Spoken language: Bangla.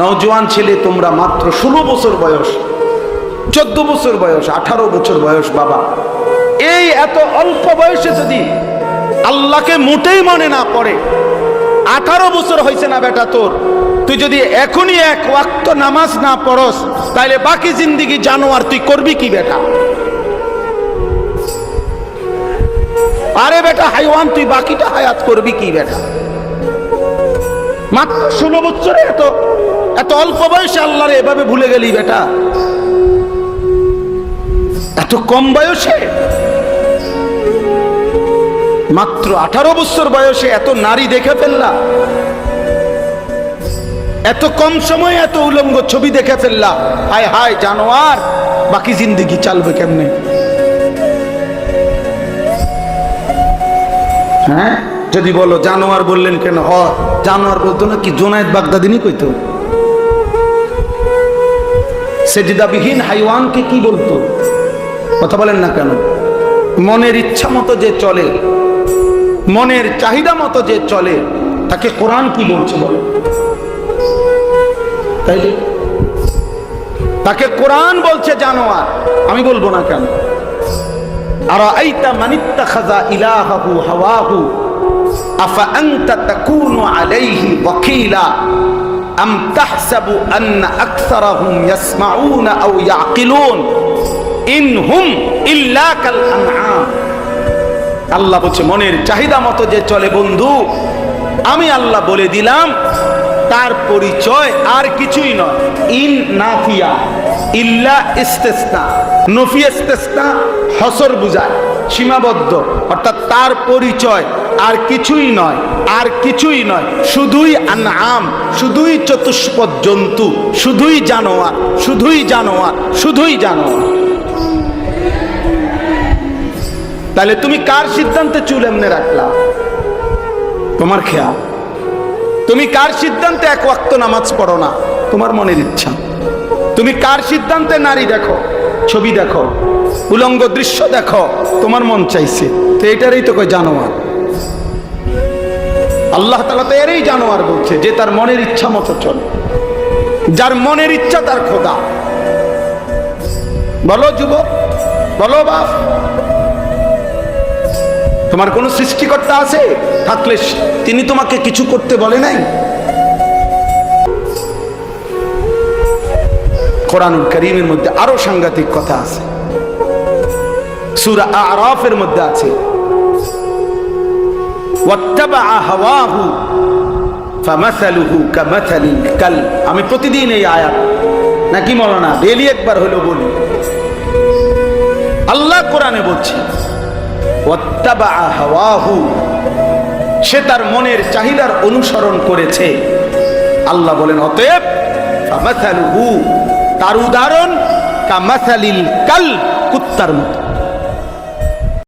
নওজোয়ান ছেলে তোমরা মাত্র ষোলো বছর বয়স, চোদ্দ বছর বয়স, আঠারো বছর বয়স বাবা। এই এত অল্প বয়সে যদি আল্লাহকে মোটেই মনে না পড়ে, আঠারো বছর হয়েছে না বেটা তোর? তুই যদি এখনই এক ওয়াক্ত নামাজ না পড়স তাহলে বাকি জিন্দিগি জানোয়ার তুই করবি কি বেটা? আরে বেটা হাইওয়ান, তুই বাকিটা হায়াত করবি কি বেটা? মাত্র ষোলো বছরে এত এত অল্প বয়সে আল্লাহরে এভাবে ভুলে গেলি বেটা? এত কম বয়সে? মাত্র আঠারো বছর বয়সে এত নারী দেখে ফেললা? এত কম সময়ে এত উলঙ্গ ছবি দেখে ফেললা? হায় হায়, জানোয়ার, বাকি জিন্দিগি চালবে কেমনে? হ্যাঁ? যদি বলো, জানোয়ার বললেন কেন? হ, জানোয়ার বলতো না কি জোনায়েদ বাগদাদিনী কইতো? সেজদাবিহীন হাইওয়ানকে কি বলতো? কথা বলেন না কেন? মনের ইচ্ছা মতো যে চলে, মনের চাহিদা মতো যে চলে, তাকে কোরআন কি বলছে বলো তাইলে? তাকে কোরআন বলছে জানোয়ার, আমি বলব না কেন? আর আইতা মানিত্তা খাজা ইলাহাহু হাওয়াহু, আফা আনতা তাকুনু আলাইহি ওয়াকিলা? আম তাহসাবু আন্না আকসারাহুম ইয়াসমাউনা আও ইয়াকিলুন। ইন হুম ইল্লা কাল আনআম। আল্লাহ বলছে, মনের চাহিদা মতো যে চলে বন্ধু, আমি আল্লাহ বলে দিলাম, তার পরিচয় আর কিছুই নয়। ইন নাফিয়া, ইল্লা ইস্তেসনা। নফি ইস্তেসনা, হসর বুঝায়, সীমাবদ্ধ। অর্থাৎ তার পরিচয় আর কিছুই নয়। আর কিছুই নয়। শুধুই আনআম, শুধুই চতুষ্পদ জন্তু, শুধুই জানোয়ার শুধুই জানোয়ার শুধুই জানোয়ার। তাহলে তুমি কার সিদ্ধান্তে চুল এমনি রাখলা? তোমার খেয়াল? তুমি কার সিদ্ধান্তে এক ওয়াক্ত নামাজ পড়ো না? তোমার মনের ইচ্ছা। তুমি কার সিদ্ধান্তে নারী দেখো, ছবি দেখো, উলঙ্গ দৃশ্য দেখো, তোমার মন চাইছে। তো এটারই তো কয় জানোয়ার। আল্লাহ তালা তো এরই জানোয়ার বলছে যে তার মনের ইচ্ছা মতো চলে। যার মনের ইচ্ছা তার খোদা। বলো যুবক, বলো বাপ। তোমার কোনো সৃষ্টিকর্তা আছে? থাকলে তিনি তোমাকে কিছু করতে বলে নাই? কোরআনুল করিমের মধ্যে আরও সাংঘাতিক কথা আছে। সুরা আরাফের মধ্যে আছে। আমি প্রতিদিন এই আয়াত। নাকি মৌলানা ডেলি একবার হলো বলি। আল্লাহ কোরআনে বলছি সে তার মনের চাহিদার অনুসরণ করেছে। আল্লাহ বলেন, অতএব তার উদাহরণ কামাসালিল কাল, কুত্তার মতো।